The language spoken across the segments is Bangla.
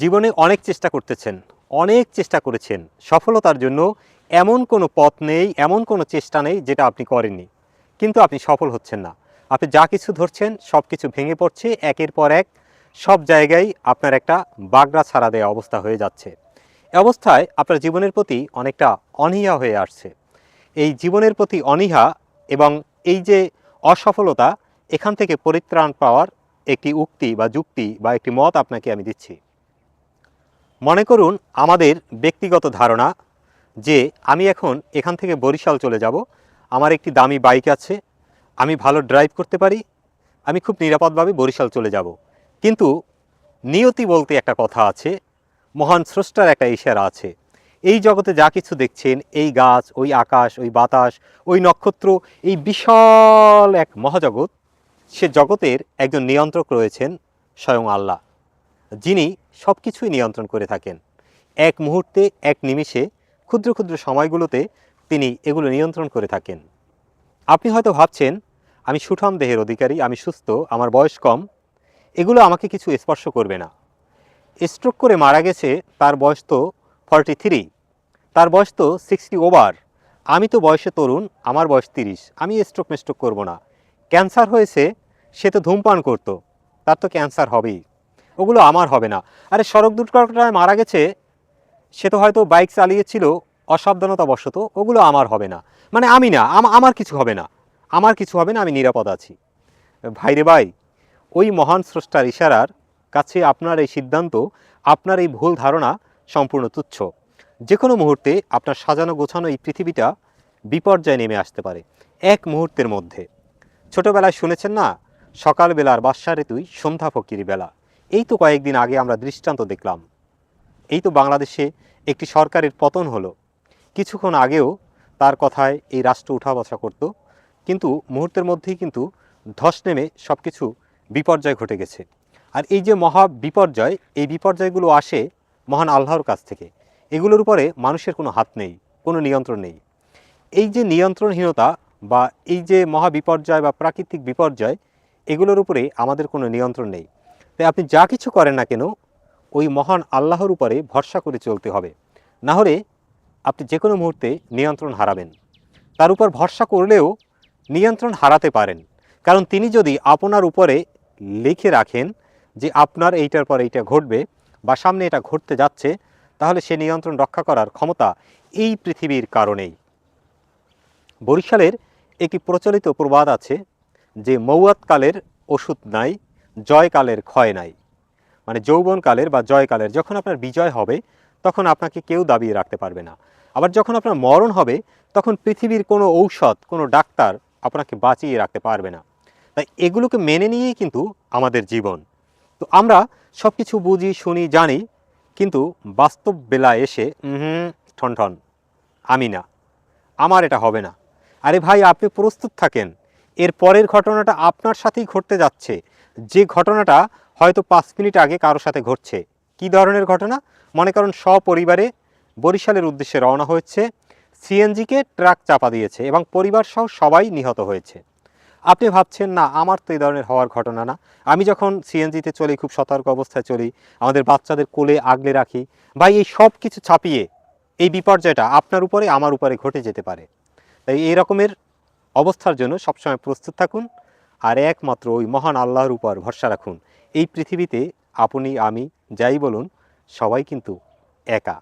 জীবনে অনেক চেষ্টা করতেছেন, অনেক চেষ্টা করেছেন। সফলতার জন্য এমন কোনো পথ নেই, এমন কোনো চেষ্টা নেই যেটা আপনি করেননি। কিন্তু আপনি সফল হচ্ছেন না। আপনি যা কিছু ধরছেন, সব কিছু ভেঙে পড়ছে, একের পর এক সব জায়গায় আপনার একটা বাগড়া ছাড়া দেওয়া অবস্থা হয়ে যাচ্ছে। অবস্থায় আপনার জীবনের প্রতি অনেকটা অনীহা হয়ে আসছে। এই জীবনের প্রতি অনীহা এবং এই যে অসফলতা, এখান থেকে পরিত্রাণ পাওয়ার একটি উক্তি বা যুক্তি বা একটি মত আপনাকে আমি দিচ্ছি। মনে করুন আমাদের ব্যক্তিগত ধারণা যে আমি এখন এখান থেকে বরিশাল চলে যাব। আমার একটি দামি বাইক আছে, আমি ভালো ড্রাইভ করতে পারি, আমি খুব নিরাপদভাবে বরিশাল চলে যাব। কিন্তু নিয়তি বলতে একটা কথা আছে, মহান স্রষ্টার একটা ইশারা আছে। এই জগতে যা কিছু দেখছেন, এই গাছ, ওই আকাশ, ওই বাতাস, ওই নক্ষত্র, এই বিশাল এক মহাজগৎ, সে জগতের একজন নিয়ন্ত্রক রয়েছেন স্বয়ং আল্লাহ। যিনি সব কিছুই নিয়ন্ত্রণ করে থাকেন। এক মুহূর্তে, এক নিমিষে, ক্ষুদ্র ক্ষুদ্র সময়গুলোতে তিনি এগুলো নিয়ন্ত্রণ করে থাকেন। আপনি হয়তো ভাবছেন, আমি সুঠাম দেহের অধিকারী, আমি সুস্থ, আমার বয়স কম। এগুলো আমাকে কিছু স্পর্শ করবে না। স্ট্রোক করে মারা গেছে, তার বয়স তো ফর্টি থ্রি তার বয়স তো সিক্সটি ওভার আমি তো বয়সে তরুণ, আমার বয়স তিরিশ। আমি স্ট্রোক মেস্ট্রোক করব না। ক্যান্সার হয়েছে, সে তো ধূমপান করতো। তার তো ক্যান্সার হবেই। ওগুলো আমার হবে না। আরে সড়ক দুর্ঘটনায় মারা গেছে, সে তো হয়তো বাইক চালিয়েছিল অসাবধানতাবশত ওগুলো আমার হবে না। মানে আমি না আমার কিছু হবে না। আমার কিছু হবে না, আমি নিরাপদ আছি। ভাইরে ভাই, ওই মহান স্রষ্টার ইশারার কাছে আপনার এই সিদ্ধান্ত, আপনার এই ভুল ধারণা সম্পূর্ণ তুচ্ছ। যে কোনো মুহূর্তে আপনার সাজানো গোছানো এই পৃথিবীটা বিপর্যয় নেমে আসতে পারে, এক মুহূর্তের মধ্যে। ছোটবেলায় শুনেছেন না সকালবেলার বাসারে তুই সন্ধ্যা ফকির বেলা। এই তো কয়েকদিন আগে আমরা দৃষ্টান্ত দেখলাম। এই তো বাংলাদেশে একটি সরকারের পতন হলো। কিছুক্ষণ আগেও তার কথায় এই রাষ্ট্র উঠা বসা করতো, কিন্তু মুহূর্তের মধ্যেই কিন্তু ধস নেমে সব কিছু বিপর্যয় ঘটে গেছে। আর এই যে মহা বিপর্যয়, এই বিপর্যয়গুলো আসে মহান আল্লাহর কাছ থেকে। এগুলোর উপরে মানুষের কোনো হাত নেই, কোনো নিয়ন্ত্রণ নেই। এই যে নিয়ন্ত্রণহীনতা বা এই যে মহা বিপর্যয় বা প্রাকৃতিক বিপর্যয়, এগুলোর উপরে আমাদের কোনো নিয়ন্ত্রণ নেই। তাই আপনি যা কিছু করেন না কেন, ওই মহান আল্লাহর উপরে ভরসা করে চলতে হবে। না হলে আপনি যে কোনো মুহূর্তে নিয়ন্ত্রণ হারাবেন। তার উপর ভরসা করলেও নিয়ন্ত্রণ হারাতে পারেন। কারণ তিনি যদি আপনার উপরে লিখে রাখেন যে আপনার এইটার পর এইটা ঘটবে বা সামনে এটা ঘটতে যাচ্ছে, তাহলে সে নিয়ন্ত্রণ রক্ষা করার ক্ষমতা এই পৃথিবীর কারণেই। বরিশালের একটি প্রচলিত প্রবাদ আছে যে মৌয়াতকালের ওষুধ নাই জয়কালের ক্ষয় নাই। মানে যৌবনকালের বা জয়কালের যখন আপনার বিজয় হবে, তখন আপনাকে কেউ দাবিয়ে রাখতে পারবে না। আবার যখন আপনার মরণ হবে, তখন পৃথিবীর কোনো ঔষধ, কোনো ডাক্তার আপনাকে বাঁচিয়ে রাখতে পারবে না। তাই এগুলোকে মেনে নিয়েই কিন্তু আমাদের জীবন। তো আমরা সব কিছু বুঝি, শুনি, জানি, কিন্তু বাস্তব বেলা এসে ঠন ঠন, আমি না। আমার এটা হবে না। আরে ভাই, আপনি প্রস্তুত থাকেন। এর পরের ঘটনাটা আপনার সাথেই ঘটতে যাচ্ছে। যে ঘটনাটা হয়তো পাঁচ মিনিট আগে কারও সাথে ঘটছে। কি ধরনের ঘটনা? মনে করুন সপরিবারে বরিশালের উদ্দেশ্যে রওনা হয়েছে, সিএনজিকে ট্রাক চাপা দিয়েছে এবং পরিবার সহ সবাই নিহত হয়েছে। আপনি ভাবছেন, না, আমার তো এই ধরনের হওয়ার ঘটনা না। আমি যখন সিএনজিতে চলি, খুব সতর্ক অবস্থায় চলি, আমাদের বাচ্চাদের কোলে আগলে রাখি ভাই এই সব কিছু ছাপিয়ে এই বিপর্যয়টা আপনার উপরে, আমার উপরে ঘটে যেতে পারে। তাই এই রকমের অবস্থার জন্য সবসময় প্রস্তুত থাকুন। আর একমাত্র ওই মহান আল্লাহর উপর ভরসা রাখুন। এই পৃথিবীতে আপনি, আমি, যাই বলুন, সবাই কিন্তু একা।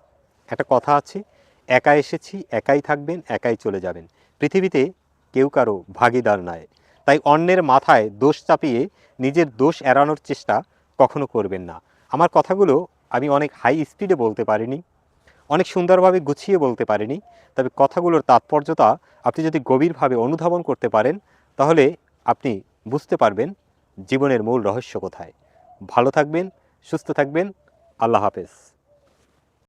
একটা কথা আছে, একা এসেছি, একাই থাকবেন, একাই চলে যাবেন। পৃথিবীতে কেউ কারও ভাগিদার নয়। তাই অন্যের মাথায় দোষ চাপিয়ে নিজের দোষ এড়ানোর চেষ্টা কখনো করবেন না। আমার কথাগুলো আমি অনেক হাই স্পিডে বলতে পারিনি, অনেক সুন্দরভাবে গুছিয়ে বলতে পারিনি, তবে কথাগুলোর তাৎপর্যতা আপনি যদি গভীরভাবে অনুধাবন করতে পারেন, তাহলে আপনি বুঝতে পারবেন জীবনের মূল রহস্য কোথায়। ভালো থাকবেন সুস্থ থাকবেন। আল্লাহ হাফেজ।